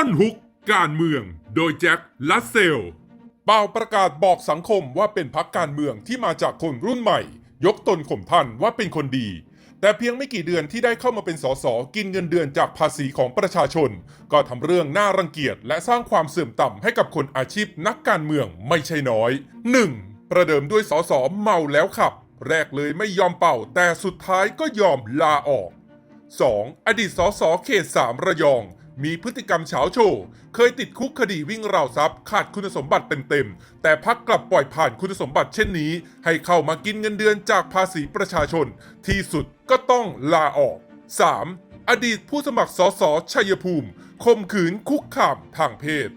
ท่อนฮุก การเมือง โดยแจ็คลัสเซล เป่าประกาศบอกสังคมว่าเป็นพักการเมืองที่มาจากคนรุ่นใหม่ ยกตนข่มท่านว่าเป็นคนดี แต่เพียงไม่กี่เดือนที่ได้เข้ามาเป็นสสกินเงินเดือนจากภาษีของประชาชน ก็ทำเรื่องน่ารังเกียจ และสร้างความเสื่อมต่ำให้กับคนอาชีพนักการเมืองไม่ใช่น้อย 1. ประเดิมด้วยสสเมาแล้วขับ แรกเลยไม่ยอมเป่า แต่สุดท้ายก็ยอมลาออก 2. อดีตสสเขต3ระยอง มีพฤติกรรมเฉาโชว์เคยติดคุกคดีวิ่งราวทรัพย์ ขาดคุณสมบัติเต็มๆ แต่พักกลับปล่อยผ่านคุณสมบัติเช่นนี้ ให้เข้ามากินเงินเดือนจากภาษีประชาชน ที่สุดก็ต้องลาออก 3. อดีตผู้สมัครสสชัยภูมิข่มขืนคุกคามทางเพศ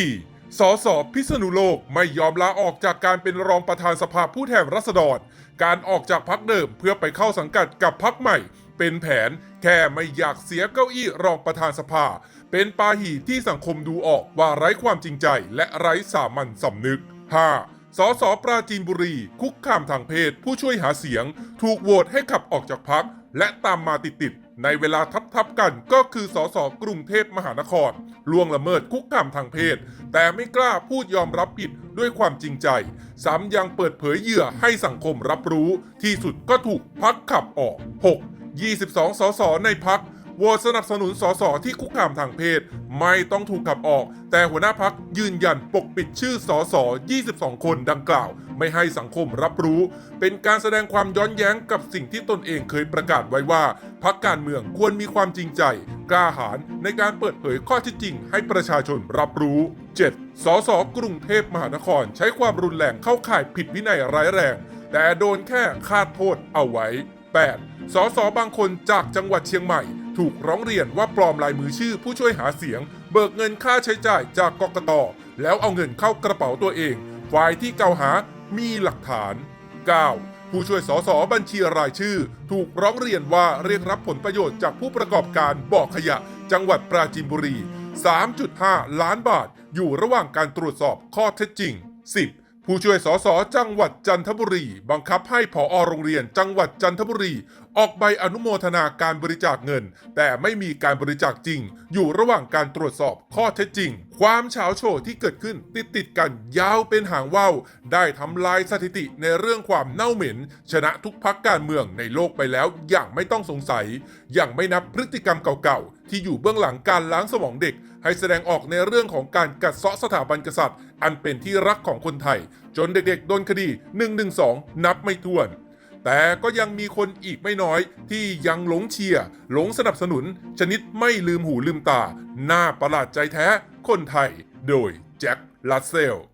4. สสพิษณุโลกไม่ยอมลาออกจากการเป็นรองประธานสภาผู้แทนราษฎร การออกจากพักเดิมเพื่อไปเข้าสังกัดกับพักใหม่ เป็นแผนแค่ไม่อยากเสียเก้าอี้รองประธานสภา เป็นปาหีที่สังคมดูออกว่าไร้ความจริงใจและไร้สามัญสำนึก 5. สสปราจีนบุรี คุกคามทางเพศ ผู้ช่วยหาเสียง ถูกโหวตให้ขับออกจากพัก และตามมาติดๆในเวลาทับๆกันก็คือสสกรุงเทพมหานครล่วงละเมิดคุกคามทางเพศ แต่ไม่กล้าพูดยอมรับผิดด้วยความจริงใจ ซ้ำยังเปิดเผยเหยื่อให้สังคมรับรู้ ที่สุดก็ถูกพักขับออก 6. 22 สสในพักโหวตสนับสนุนสสที่คุกคามทางเพศ ไม่ต้องถูกขับออก แต่หัวหน้าพักยืนยันปกปิดชื่อสส22 คนดังกล่าว ไม่ให้สังคมรับรู้ เป็นการแสดงความย้อนแย้งกับสิ่งที่ตนเองเคยประกาศไว้ว่า พักการเมืองควรมีความจริงใจ กล้าหาญในการเปิดเผยข้อเท็จจริง ให้ประชาชนรับรู้ 7. สสกรุงเทพมหานคร ใช้ความรุนแรงเข้าข่ายผิดวินัยร้ายแรง แต่โดนแค่คาดโทษเอาไว้ 8. สสบางคนจากจังหวัดเชียงใหม่ ถูกร้องเรียนว่าปลอมลายมือชื่อผู้ช่วยหาเสียง เบิกเงินค่าใช้จ่ายจากกกตแล้วเอาเงินเข้ากระเป๋าตัวเอง ฝ่ายที่เก่าหามีหลักฐาน 9. ผู้ช่วยสสบัญชีรายชื่อ ถูกร้องเรียนว่าเรียกรับผลประโยชน์จากผู้ประกอบการบ่อขยะ จังหวัดปราจีนบุรี 3.5 ล้านบาท อยู่ระหว่างการตรวจสอบข้อเท็จจริง 10. ผู้ช่วยสสจังหวัดจันทบุรี บังคับให้ผอโรงเรียนจังหวัดจันทบุรี ออกใบอนุโมทนาการบริจาคเงิน แต่ไม่มีการบริจาคจริง อยู่ระหว่างการตรวจสอบข้อเท็จจริง ความเฉาโชว์ที่เกิดขึ้นติดติดกันยาวเป็นหางว่าวได้ทำลายสถิติในเรื่องความเน่าเหม็น ชนะทุกพักการเมืองในโลกไปแล้วอย่างไม่ต้องสงสัย อย่างไม่นับพฤติกรรมเก่าๆ ที่อยู่เบื้องหลังการล้างสมองเด็ก ให้แสดงออกในเรื่องของการกัดเซาะสถาบันกษัตริย์ อันเป็นที่รักของคนไทย จนเด็กๆโดนคดี 112 นับไม่ถ้วน แต่ก็ยังมีคนอีกไม่น้อย ที่ยังหลงเชียร์หลงสนับสนุน ชนิดไม่ลืมหูลืมตา หน่าประหลาดใจแท้ คนไทย โดยแจ็คลัสเซล